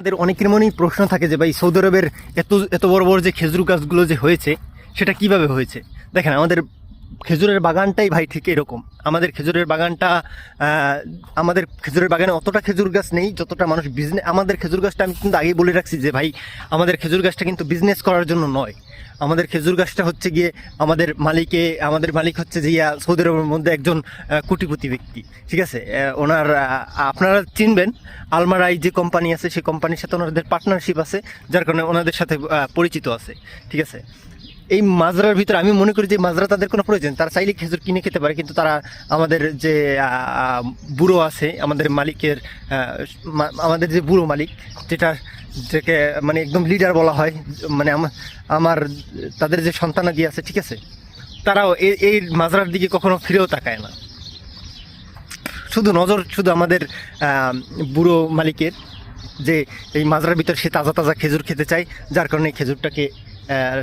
আমাদের অনেকের মনেই প্রশ্ন থাকে যে ভাই, সৌদি আরবের এত এত বড় বড় যে খেজুর গাছগুলো যে হয়েছে, সেটা কীভাবে হয়েছে? দেখেন, আমাদের খেজুরের বাগানটাই ভাই ঠিক এরকম। আমাদের খেজুরের বাগানটা আমাদের খেজুরের বাগানে অতটা খেজুর গাছ নেই, যতটা মানুষ বিজনেস আমাদের খেজুর গাছটা আমি কিন্তু আগেই বলে রাখছি যে ভাই, আমাদের খেজুর গাছটা কিন্তু বিজনেস করার জন্য নয়। আমাদের খেজুর গাছটা হচ্ছে গিয়ে আমাদের মালিকে, আমাদের মালিক হচ্ছে যে ইয়া সৌদি আরবের মধ্যে একজন কোটিপতি ব্যক্তি, ঠিক আছে? ওনার আপনারা চিনবেন, আলমারাই যে কোম্পানি আছে, সেই কোম্পানির সাথে ওনাদের পার্টনারশিপ আছে, যার কারণে ওনাদের সাথে পরিচিত আছে, ঠিক আছে? এই মাজরার ভিতরে আমি মনে করি যে মাজরা তাদের কোনো প্রয়োজন, তারা চাইলে খেজুর কিনে খেতে পারে, কিন্তু তারা আমাদের যে বুড়ো আছে, আমাদের মালিকের আমাদের যে বুড়ো মালিক, যেটা, যেকে মানে একদম লিডার বলা হয় মানে আমার, তাদের যে সন্তানাদি আছে, ঠিক আছে? তারাও এই- এই মাজরার দিকে কখনো ফিরেও তাকায় না। শুধু নজর, শুধু আমাদের বুড়ো মালিকের যে এই মাজরার ভিতর সে তাজা তাজা খেজুর খেতে চায়, যার কারণে খেজুরটাকে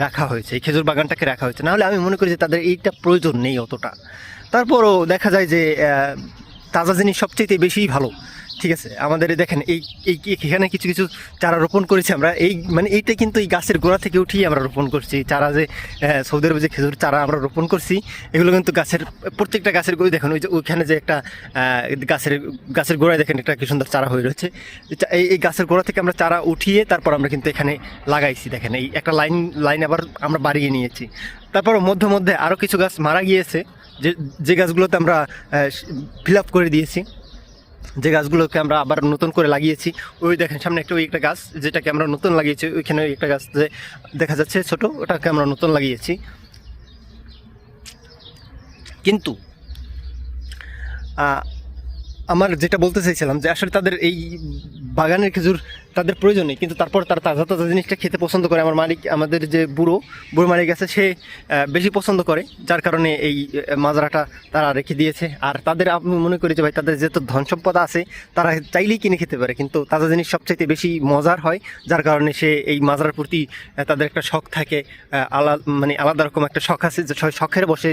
রাখা হয়েছে এই খেজুর বাগানটাকে রাখা হয়েছে। নাহলে আমি মনে করি যে তাদের এইটা প্রয়োজন নেই অতটা। তারপরও দেখা যায় যে তাজা জিনিস সবচেয়ে বেশিই ভালো। ঠিক আছে আমাদের দেখেন এই এই এখানে কিছু কিছু চারা রোপণ করেছি আমরা। এই মানে এইটা কিন্তু এই গাছের গোড়া থেকে উঠিয়ে আমরা রোপণ করছি। চারা যে আহ, সৌদি আরবে যে খেজুর চারা আমরা রোপণ করছি এগুলো কিন্তু গাছের প্রত্যেকটা গাছের গোড়ায় দেখেন ওই যে ওইখানে যে একটা গাছের গাছের গোড়ায় দেখেন একটা কি সুন্দর চারা হয়ে রয়েছে। এই এই গাছের গোড়া থেকে আমরা চারা উঠিয়ে তারপর আমরা কিন্তু এখানে লাগাইছি দেখেন। এই একটা লাইন লাইন আবার আমরা বাড়িয়ে নিয়েছি। তারপর মধ্যে মধ্যে আরও কিছু গাছ মারা গিয়েছে যে যে গাছগুলোতে আমরা ফিল আপ করে দিয়েছি। যে গাছগুলোকে আমরা আবার নতুন করে লাগিয়েছি, ওই দেখেন সামনে একটা, ওই একটা গাছ যেটাকে আমরা নতুন লাগিয়েছি, ওইখানে ওই একটা গাছ যে দেখা যাচ্ছে ছোট, ওটাকে আমরা নতুন লাগিয়েছি। কিন্তু আমার যেটা বলতে চাইছিলাম যে আসলে তাদের এই বাগানের খেজুর তাদের প্রয়োজন নেই। কিন্তু তারপর তারা তাজা তাজা জিনিসটা খেতে পছন্দ করে। আমার মালিক, আমাদের যে বুড়ো বুড়ো মালিক আছে, সে বেশি পছন্দ করে। যার কারণে এই মাজরাটা তারা রেখে দিয়েছে। আর তাদের আমি মনে করি যে ভাই, তাদের যেহেতু ধন সম্পদ আছে, তারা চাইলেই কিনে খেতে পারে। কিন্তু তাজা জিনিস সবচাইতে বেশি মজার হয়, যার কারণে সে এই মাজরার প্রতি তাদের একটা শখ থাকে আলাদা মানে আলাদা রকম একটা শখ আছে, যে শখের বসে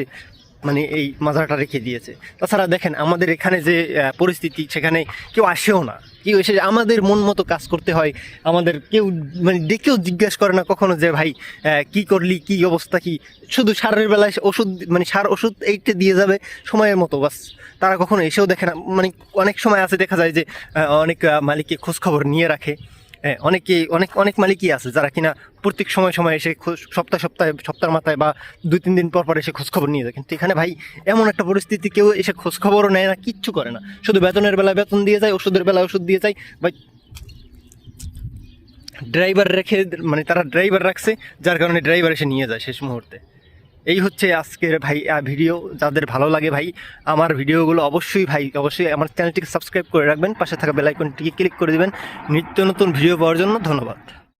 মানে এই মাজারটা রেখে দিয়েছে। তাছাড়া দেখেন, আমাদের এখানে যে পরিস্থিতি, সেখানে কেউ আসেও না। কেউ এসে আমাদের মন মতো কাজ করতে হয়, আমাদের কেউ মানে ডেকেও জিজ্ঞেস করে না কখনো যে, ভাই কি করলি? কি অবস্থা? কি? শুধু সারের বেলায় ওষুধ মানে সার, ওষুধ এইটা দিয়ে যাবে সময়ের মতো, বাস। তারা কখনো এসেও দেখে না। মানে অনেক সময় আছে, দেখা যায় যে অনেক মালিককে খোঁজখবর নিয়ে রাখে। হ্যাঁ অনেকে অনেক অনেক মালিকই আছে যারা কিনা প্রত্যেক সময় সময় এসে সপ্তাহ সপ্তাহে সপ্তাহের মাথায় বা দুই তিন দিন পর পর এসে খোঁজখবর নিয়ে যায়। কিন্তু এখানে ভাই এমন একটা পরিস্থিতি, কেউ এসে খোঁজখবরও নেয় না, কিচ্ছু করে না। শুধু বেতনের বেলায় বেতন দিয়ে যায়, ওষুধের বেলায় ওষুধ দিয়ে যায়। ভাই ড্রাইভার রেখে মানে তারা ড্রাইভার রাখছে, যার কারণে ড্রাইভার এসে নিয়ে যায় শেষ মুহূর্তে। এই হচ্ছে আজকের ভাই ভিডিও যাদের ভালো লাগে ভাই, আমার ভিডিওগুলো অবশ্যই ভাই, অবশ্যই আমার চ্যানেলটিকে সাবস্ক্রাইব করে রাখবেন। পাশে থাকা বেলাইকনটিকে ক্লিক করে দেবেন। নিত্য নতুন ভিডিও পাওয়ার জন্য ধন্যবাদ।